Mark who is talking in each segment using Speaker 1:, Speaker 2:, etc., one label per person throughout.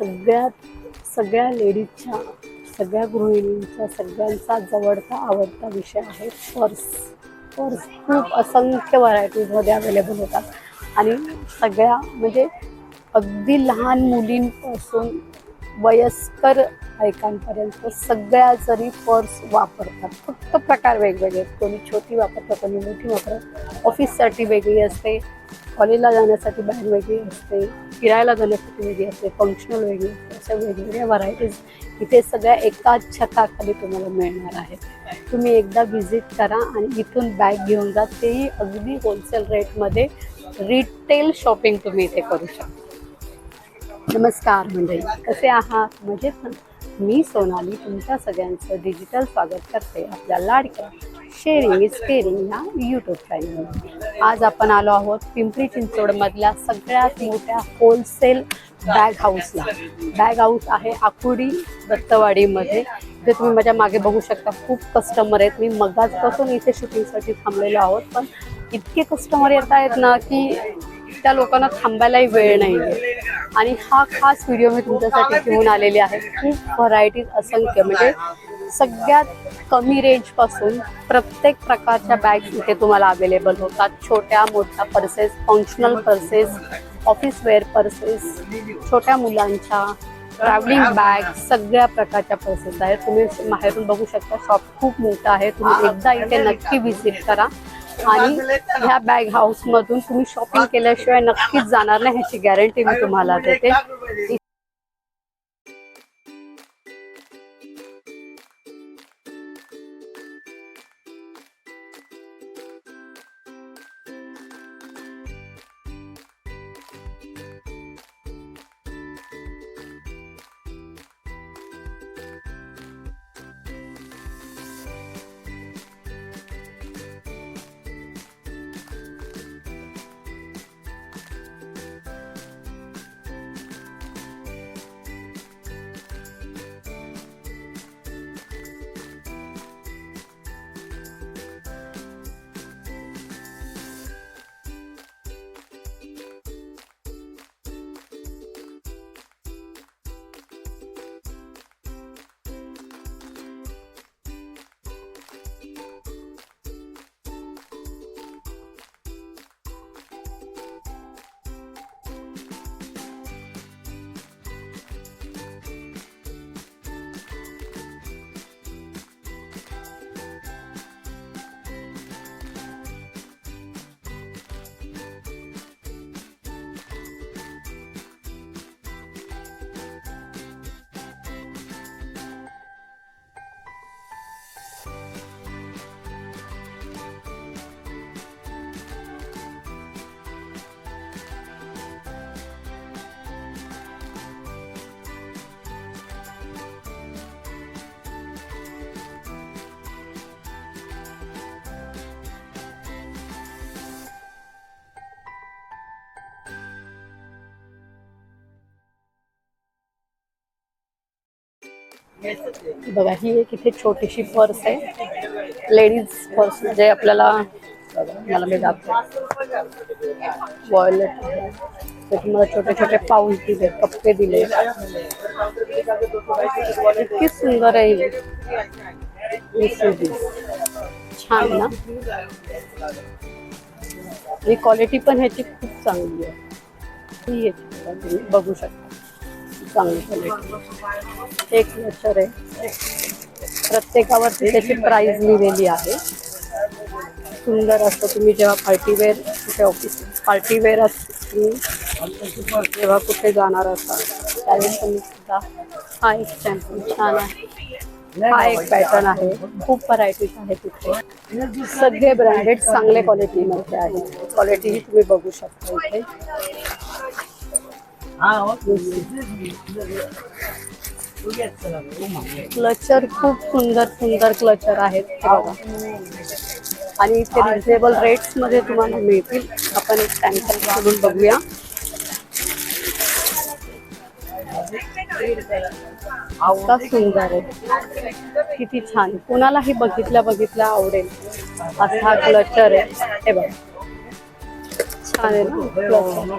Speaker 1: सगळ्यात सगळ्या लेडीजच्या सगळ्या गृहिणींचा सगळ्यांचा जवळचा आवडता विषय आहे पर्स. पर्स खूप असंख्य व्हरायटीजमध्ये अवेलेबल होतात. आणि सगळ्या म्हणजे अगदी लहान मुलींपासून वयस्कर बायकांपर्यंत सगळ्या जरी पर्स वापरतात फक्त प्रकार वेगवेगळे आहेत. कोणी छोटी वापरतात कोणी मोठी वापरतात. ऑफिससाठी वेगळी असते. कॉलेजला जाण्यासाठी बॅग वेगळी असते फिरायला जाण्यासाठी वेगळी असते फंक्शनल वेगळी असते अशा वेगवेगळ्या व्हरायटीज इथे सगळ्या एकाच छताखाली तुम्हाला मिळणार आहेत. तुम्ही एकदा व्हिजिट करा आणि इथून बॅग घेऊन जा. तेही अगदी होलसेल रेटमध्ये रिटेल शॉपिंग तुम्ही इथे करू शकता. नमस्कार मंडळी कसे आहात? मजेत ना? मी सोनाली तुमच्या सगळ्यांचं डिजिटल स्वागत करते आपल्या लाडक्या शेअरिंग इज केअरिंग या यूट्यूब चॅनलवर आज आपण आलो आहोत पिंपरी चिंचवडमधल्या सगळ्यात मोठ्या होलसेल बॅग हाऊसला बॅग हाऊस आहे आकुडी दत्तवाडीमध्ये. ते तुम्ही माझ्या मागे बघू शकता खूप कस्टमर आहेत. मी मगाजपासून इथे शूटिंगसाठी थांबलेलो आहोत पण इतके कस्टमर येत आहेत ना की त्या लोकांना थांबायलाही वेळ नाही आहे आणि हा खास व्हिडिओ मी तुमच्यासाठी घेऊन आलेली आहे. खूप व्हरायटीज असंख्य म्हणजे सगळ्यात कमी रेंजपासून प्रत्येक प्रकारच्या बॅग्स इथे तुम्हाला अवेलेबल होतात. छोट्या मोठ्या purses functional purses office wear purses छोट्या मुलांच्या ट्रॅव्हलिंग बॅग सगळ्या प्रकारच्या पर्सेस आहेत. तुम्ही बाहेरून बघू शकता शॉप खूप मोठं आहे. तुम्ही एकदा इथे नक्की व्हिजिट करा. आणि ह्या बॅग हाऊस मधून तुम्ही शॉपिंग केल्याशिवाय नक्कीच जाणार नाही ह्याची गॅरंटी मी तुम्हाला देते. बघा ही एक इथे छोटीशी पर्स आहे. लेडीज पर्स म्हणजे आपल्याला मला मी दाखवते. वॉयलेट त्याचे मला छोटे छोटे पाऊस दिले कप्पे दिले. इतकी सुंदर आहे छान ना? ही क्वालिटी पण ह्याची खूप चांगली आहे. ही याची तुम्ही बघू शकता. चांगली क्वालिटी एक क्लचर आहे. प्रत्येकावरती त्याची प्राइस लिहिलेली आहे. सुंदर असतं तुम्ही जेव्हा पार्टीवेअर कुठे ऑफिस पार्टीवेअर असते तुम्ही जेव्हा कुठे जाणार असाल त्यावेळेस तुम्ही सुद्धा हा एक शॅम्पू छान आहे. हा एक पॅटर्न आहे. खूप व्हरायटीज आहे तिथे. सगळे ब्रँडेड चांगले क्वालिटीमध्ये आहेत. क्वालिटीही तुम्ही बघू शकता इथे. Ah, क्लचर खूप सुंदर सुंदर क्लचर आहेत बघा. आणि इथे रिझनेबल रेट्समध्ये तुम्हाला मिळतील. आपण एक सॅम्पल करून बघूया. इतका सुंदर आहे. किती छान. कुणालाही बघितल्या बघितल्या आवडेल. असा क्लचर आहे. हे बघा. छान आहे ना?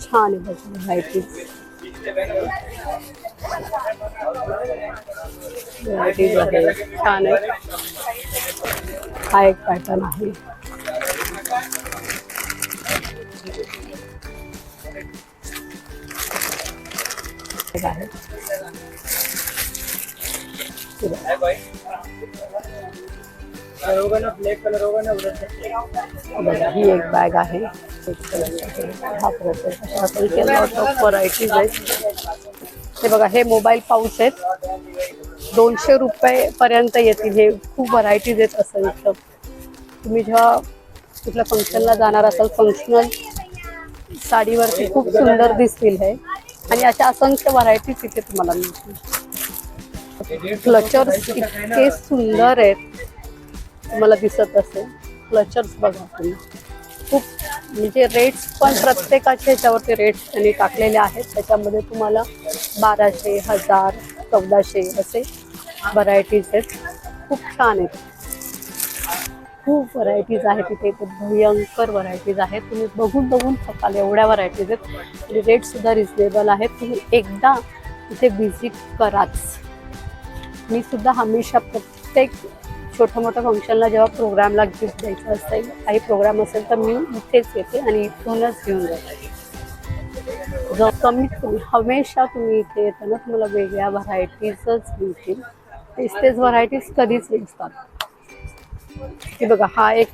Speaker 1: छान आहे छान हा एक पॅटर्न आहे.
Speaker 2: कलर
Speaker 1: ही एक बॅग आहे. हा प्रोसेस लॉट ऑफ व्हरायटीज आहेत हे बघा हे मोबाईल पाऊच आहेत. दोनशे रुपये पर्यंत येतील. हे खूप व्हरायटीज आहेत असं इथं. तुम्ही जेव्हा कुठल्या फंक्शनला जाणार असाल फंक्शनल साडीवरती खूप सुंदर दिसतील हे. आणि अशा असंख्य व्हरायटीज इथे तुम्हाला मिळतील. क्लचर्स इतके सुंदर आहेत. तुम्हाला दिसत असेल. क्लचर्स बघा तुम्ही. खूप म्हणजे रेट्स पण प्रत्येकाचे ह्याच्यावरती रेट्स त्यांनी टाकलेले आहेत. त्याच्यामध्ये तुम्हाला बाराशे हजार चौदाशे असे व्हरायटीज आहेत. खूप छान आहेत. खूप व्हरायटीज आहेत तिथे भयंकर व्हरायटीज आहेत. तुम्ही बघून बघून थकाल एवढ्या व्हरायटीज आहेत. आणि रेटसुद्धा रिजनेबल आहेत. तुम्ही एकदा तिथे व्हिजिट कराच. मी सुद्धा हमेशा प्रत्येक छोट्या मोठ्या फंक्शनला जेव्हा प्रोग्रामला गिफ्ट द्यायचं असेल काही प्रोग्राम असेल तर मी इथेच येते आणि इथूनच घेऊन जाते. जर कमीत कमी हमेशा तुम्ही इथे येताना तुम्हाला वेगळ्या व्हरायटीजच मिळतील. तेच तेच व्हरायटीज कधीच नसतात हे बघा हा एक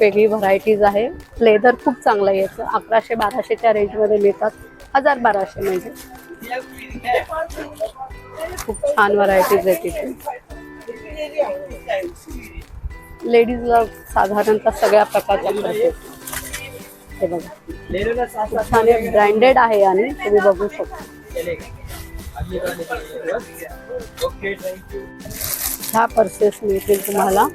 Speaker 1: वेगळी व्हरायटीज आहे. लेदर खूप चांगलं याचं. अकराशे बाराशेच्या रेंजमध्ये मिळतात. हजार बाराशे म्हणजे. खूप छान व्हरायटीज आहेत तिथे लेडीजला साधारणतः सगळ्या प्रकारच्या हे बघा. छान ब्रँडेड आहे आणि तुम्ही बघू शकता. ह्या पर्सेस मिळतील तुम्हाला.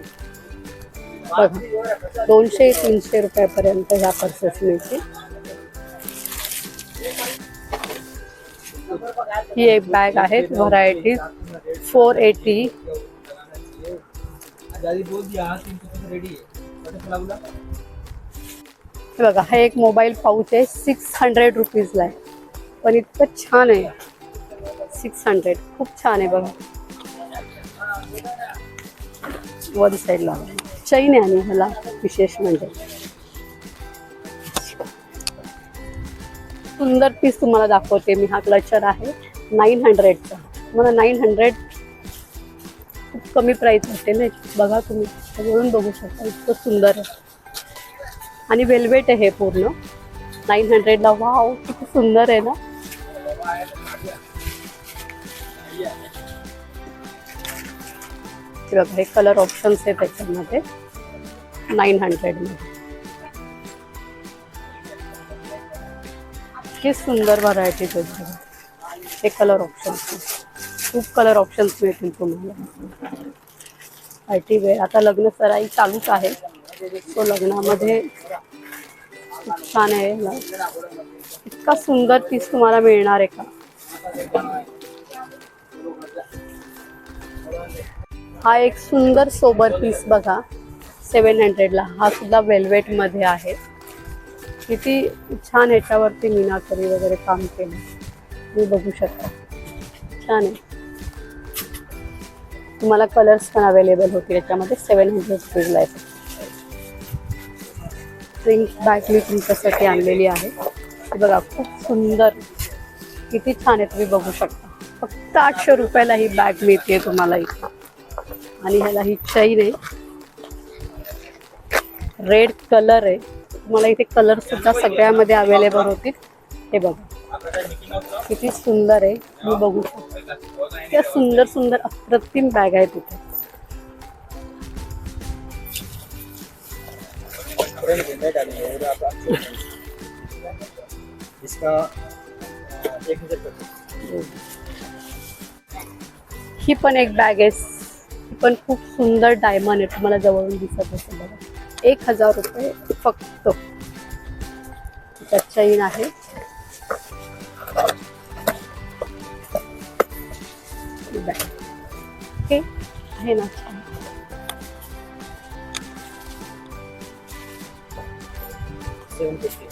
Speaker 1: बघा दोनशे तीनशे रुपयापर्यंत ह्या पर्सेस मिळतील. ही एक बॅग आहे व्हरायटीज फोर एटी
Speaker 2: आजादी बोल दिया रेडी आहे.
Speaker 1: हे बघा हा एक मोबाईल पाऊच आहे सिक्स हंड्रेड रुपीजला आहे. पण इतकं छान आहे. सिक्स हंड्रेड खूप छान आहे बघा. वन साईडला चैन आहे आणि ह्याला विशेष म्हणजे. सुंदर पीस तुम्हाला दाखवते मी. हा क्लचर आहे नाईन हंड्रेडचा तुम्हाला नाईन हंड्रेड कमी प्राईस होते ना बघा तुम्ही. जवळून बघू शकता. इतकं सुंदर आहे. आणि वेल्वेट आहे हे पूर्ण. नाईन हंड्रेडला वाव किती सुंदर आहे ना? बघा हे कलर ऑप्शन्स आहे त्याच्यामध्ये. नाईन हंड्रेडमध्ये इतके सुंदर व्हरायटी आहेत बघा हे कलर ऑप्शन्स खूप कलर ऑप्शन्स मिळतील तुम्हाला. पार्टी वेअर आता लग्न सराई चालूच आहे. तो लग्नामध्ये खूप छान आहे. इतका सुंदर पीस तुम्हाला मिळणार आहे का? हा एक सुंदर सोबर पीस बघा. सेवन हंड्रेडला हा सुद्धा वेल्वेटमध्ये आहे. किती छान ह्याच्यावरती मीनाकरी वगैरे काम केलं. तुम्ही बघू शकता. छान आहे. तुम्हाला कलर्स पण अवेलेबल होतील. याच्यामध्ये सेवन हंड्रेड रुपीजला आहे. प्रिंट बॅग तुमच्यासाठी आणलेली आहे. बघा खूप सुंदर. किती छान आहे तुम्ही बघू शकता. फक्त आठशे रुपयाला ही बॅग मिळते तुम्हाला इथे. आणि ह्याला ही चैन आहे. रेड कलर आहे. तुम्हाला इथे कलर सुद्धा सगळ्यामध्ये अवेलेबल होतील. हे बघा. किती सुंदर आहे मी बघू शकता. त्या सुंदर सुंदर अप्रतिम बॅग आहेत तिथे ही पण एक बॅग आहे. ही पण खूप सुंदर डायमंड आहे तुम्हाला जवळून दिसत असेल बघा. एक हजार रुपये फक्त. चैन आहे हे आहे ना
Speaker 2: फिफ्टी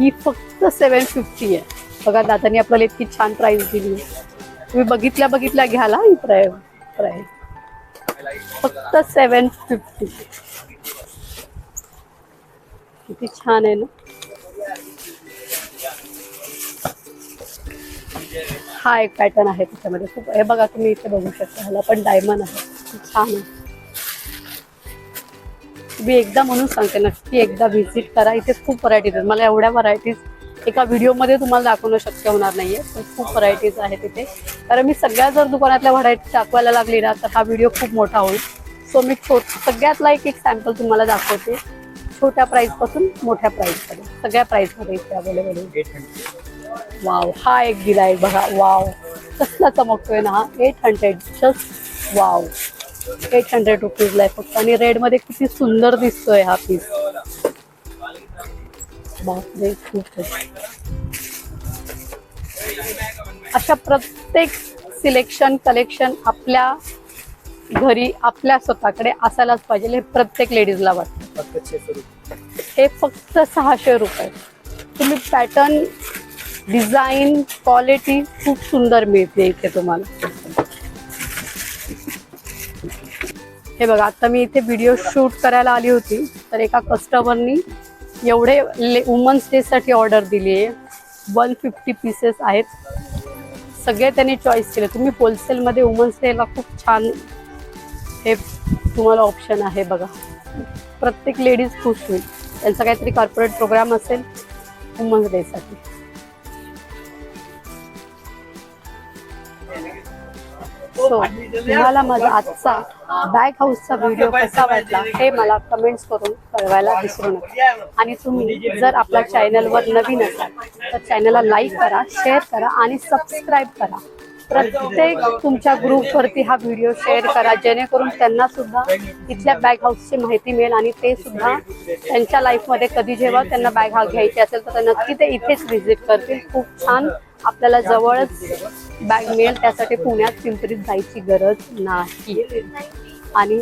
Speaker 1: ही फक्त सेवन फिफ्टी आहे बघा, दादानी आपल्याला इतकी छान प्राइस दिली. तुम्ही बघितल्या बघितल्या घ्याल ही फक्त सेवन फिफ्टी. किती छान आहे ना? हा एक पॅटर्न आहे त्याच्यामध्ये. खूप हे बघा तुम्ही इथे बघू शकता ह्याला पण डायमंड आहे. खूप छान आहे. मी एकदा म्हणून सांगते नक्की एकदा व्हिजिट करा. इथे खूप व्हरायटीज आहेत. मला एवढ्या व्हरायटीज एका व्हिडिओमध्ये तुम्हाला दाखवणं शक्य होणार नाही आहे पण खूप व्हरायटीज आहेत तिथे कारण मी सगळ्या जर दुकानातल्या व्हरायटी दाखवायला लागली ना तर हा व्हिडिओ खूप मोठा होईल. सो मी छो सगळ्यातला एक एक सॅम्पल तुम्हाला दाखवते. छोट्या प्राईसपासून मोठ्या प्राईसपर्यंत सगळ्या प्राईसमध्ये इथे अवेलेबल आहे. वाव हा एक दिलाय बघा वाव. कसला चमकतोय ना हा? Eight hundred just wow. Eight hundred रुपीजला आहे फक्त. आणि रेडमध्ये किती सुंदर दिसतोय हा पीस बापरे खूप अशा प्रत्येक सिलेक्शन कलेक्शन आपल्या घरी आपल्या स्वतःकडे असायलाच पाहिजे. हे प्रत्येक लेडीजला वाटतं. हे फक्त सहाशे रुपये. तुम्ही पॅटर्न डिझाईन क्वालिटी खूप सुंदर मिळते इथे तुम्हाला. हे बघा आता मी इथे व्हिडिओ शूट करायला आली होती तर एका कस्टमरनी एवढे ले वुमन्स डेसाठी ऑर्डर दिली आहे. वन फिफ्टी पीसेस आहेत. सगळे त्यांनी चॉईस केले. तुम्ही होलसेलमध्ये वुमन्स डेला खूप छान हे तुम्हाला ऑप्शन आहे बघा. प्रत्येक लेडीज खुश होईल. त्यांचा काहीतरी कॉर्पोरेट प्रोग्राम असेल वुमन्स डेसाठी सो तुम्हाला माझा आजचा बॅग हाऊसचा व्हिडिओ कसा वाटला हे मला कमेंट्स करून कळवायला विसरू नका. आणि तुम्ही जर आपल्या चॅनलवर नवीन असाल तर चॅनलला लाईक करा शेअर करा आणि सबस्क्राईब करा. प्रत्येक तुमच्या ग्रुपवरती हा व्हिडिओ शेअर करा जेणेकरून त्यांना सुद्धा इथल्या बॅग हाऊसची माहिती मिळेल आणि ते सुद्धा त्यांच्या लाईफमध्ये कधी जेव्हा त्यांना बॅग हा घ्यायची असेल तर ते नक्की ते इथेच व्हिजिट करतील. खूप छान आपल्याला जवळच बॅग मिळेल त्यासाठी पुण्यात पिंपरीत जायची गरज नाही. आणि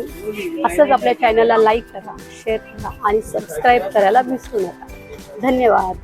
Speaker 1: असंच आपल्या चॅनलला लाईक करा शेअर करा आणि सबस्क्राईब करायला विसरू नका. धन्यवाद.